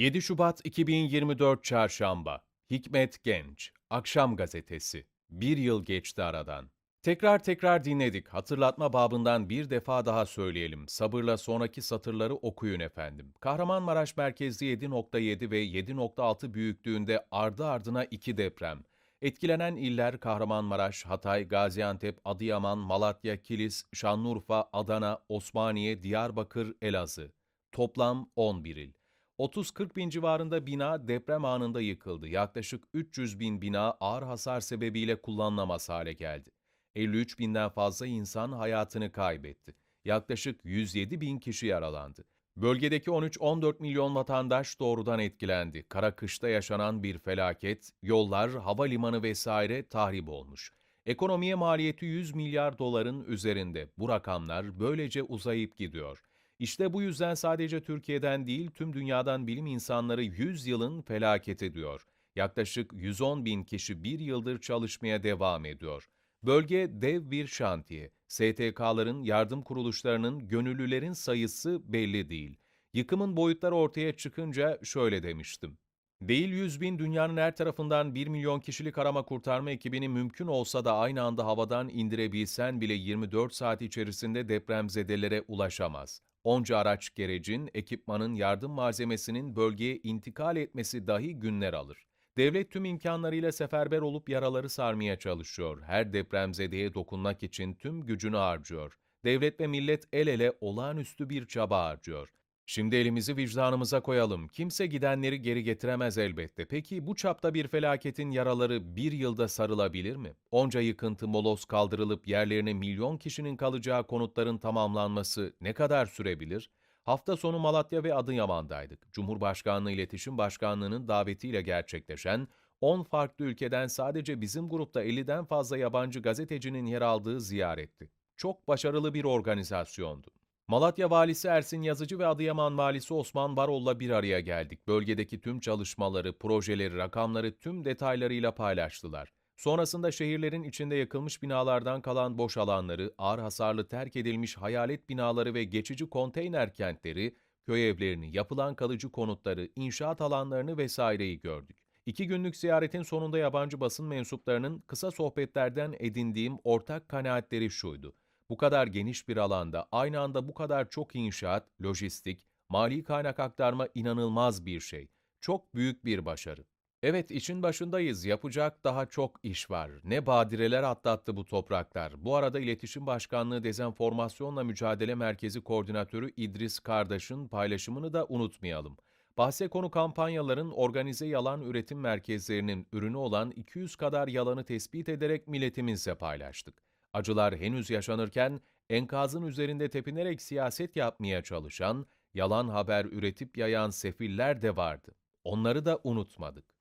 7 Şubat 2024 Çarşamba Hikmet Genç Akşam Gazetesi Bir yıl geçti aradan. Tekrar tekrar dinledik. Hatırlatma babından bir defa daha söyleyelim. Sabırla sonraki satırları okuyun efendim. Kahramanmaraş merkezli 7.7 ve 7.6 büyüklüğünde ardı ardına iki deprem. Etkilenen iller Kahramanmaraş, Hatay, Gaziantep, Adıyaman, Malatya, Kilis, Şanlıurfa, Adana, Osmaniye, Diyarbakır, Elazığ. Toplam 11 il. 30-40 bin civarında bina deprem anında yıkıldı. Yaklaşık 300 bin bina ağır hasar sebebiyle kullanılamaz hale geldi. 53 binden fazla insan hayatını kaybetti. Yaklaşık 107 bin kişi yaralandı. Bölgedeki 13-14 milyon vatandaş doğrudan etkilendi. Kara kışta yaşanan bir felaket, yollar, havalimanı vesaire tahrip olmuş. Ekonomiye maliyeti 100 milyar doların üzerinde. Bu rakamlar böylece uzayıp gidiyor. İşte bu yüzden sadece Türkiye'den değil tüm dünyadan bilim insanları 100 yılın felaketi diyor. Yaklaşık 110 bin kişi bir yıldır çalışmaya devam ediyor. Bölge dev bir şantiye. STK'ların, yardım kuruluşlarının, gönüllülerin sayısı belli değil. Yıkımın boyutları ortaya çıkınca şöyle demiştim. Değil 100 bin dünyanın her tarafından 1 milyon kişilik arama kurtarma ekibini mümkün olsa da aynı anda havadan indirebilsen bile 24 saat içerisinde depremzedelere ulaşamaz. Onca araç gerecin, ekipmanın, yardım malzemesinin bölgeye intikal etmesi dahi günler alır. Devlet tüm imkanlarıyla seferber olup yaraları sarmaya çalışıyor. Her depremzedeye dokunmak için tüm gücünü harcıyor. Devlet ve millet el ele olağanüstü bir çaba harcıyor. Şimdi elimizi vicdanımıza koyalım. Kimse gidenleri geri getiremez elbette. Peki bu çapta bir felaketin yaraları bir yılda sarılabilir mi? Onca yıkıntı moloz kaldırılıp yerlerine milyon kişinin kalacağı konutların tamamlanması ne kadar sürebilir? Hafta sonu Malatya ve Adıyaman'daydık. Cumhurbaşkanlığı İletişim Başkanlığı'nın davetiyle gerçekleşen 10 farklı ülkeden sadece bizim grupta 50'den fazla yabancı gazetecinin yer aldığı ziyaretti. Çok başarılı bir organizasyondu. Malatya Valisi Ersin Yazıcı ve Adıyaman Valisi Osman Barol'la bir araya geldik. Bölgedeki tüm çalışmaları, projeleri, rakamları tüm detaylarıyla paylaştılar. Sonrasında şehirlerin içinde yakılmış binalardan kalan boş alanları, ağır hasarlı terk edilmiş hayalet binaları ve geçici konteyner kentleri, köy evlerini, yapılan kalıcı konutları, inşaat alanlarını vesaireyi gördük. İki günlük ziyaretin sonunda yabancı basın mensuplarının kısa sohbetlerden edindiğim ortak kanaatleri şuydu. Bu kadar geniş bir alanda aynı anda bu kadar çok inşaat, lojistik, mali kaynak aktarma inanılmaz bir şey. Çok büyük bir başarı. Evet için başındayız. Yapacak daha çok iş var. Ne badireler atlattı bu topraklar. Bu arada İletişim Başkanlığı Dezenformasyonla Mücadele Merkezi Koordinatörü İdris Kardeş'in paylaşımını da unutmayalım. Bahse konu kampanyaların organize yalan üretim merkezlerinin ürünü olan 200 kadar yalanı tespit ederek milletimizle paylaştık. Acılar henüz yaşanırken enkazın üzerinde tepinerek siyaset yapmaya çalışan, yalan haber üretip yayan sefiller de vardı. Onları da unutmadık.